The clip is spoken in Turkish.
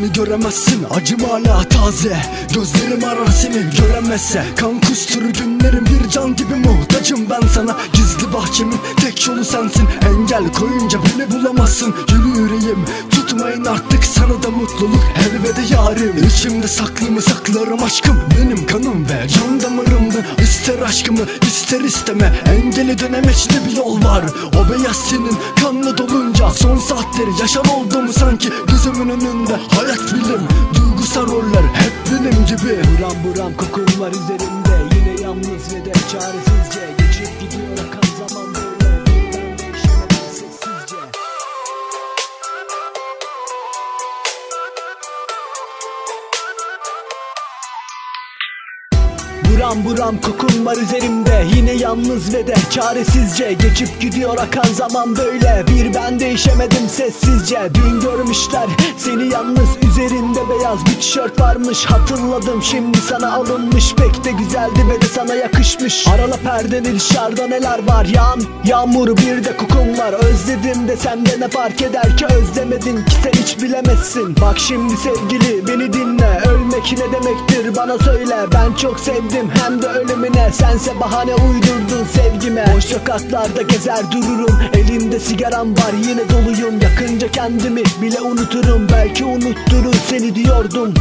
beni göremezsin. Acım hala taze. Gözlerim arar seni göremezse. Kan kusturur günlerim bir can gibi muhtacım ben sana. Gizli bahçemin tek yolu sensin. Engel koyunca beni bulamazsın. Yürü yüreğim tutmayın artık. Sana da mutluluk Elvede yarim. İçimde saklı mı saklarım aşkım. Benim kanım ve can damarımda İster aşkımı ister isteme. Engeli dönemeçli bir yol var. O beyaz senin kanla dolunca Saatleri yaşam oldu mu sanki? Gözümün önünde hayat bilim Duygusal roller hep benim gibi. Buram buram kokun var üzerimde Yine yalnız ve de çaresizce Buram buram kokun var üzerimde. Yine yalnız ve de çaresizce Geçip gidiyor akan zaman böyle. Bir ben değişemedim sessizce. Dün görmüşler seni yalnız Üzerinde beyaz bir tişört varmış. Hatırladım şimdi sana alınmış. Pek de güzeldi ve de sana yakışmış. Arala perdeni dışarıda neler var? Yağan yağmur bir de kokun var. Özledim de ne fark eder ki? Özlemedin ki sen hiç bilemezsin. Bak şimdi sevgili beni dinle. Ölmek ne demektir? Bana söyle. Ben çok sevdim hem de ölümüne Sense bahane uydurdun sevgime. Boş sokaklarda gezer dururum Elimde sigaram var yine doluyum. Yakınca kendimi bile unuturum Belki unutturur seni diyordum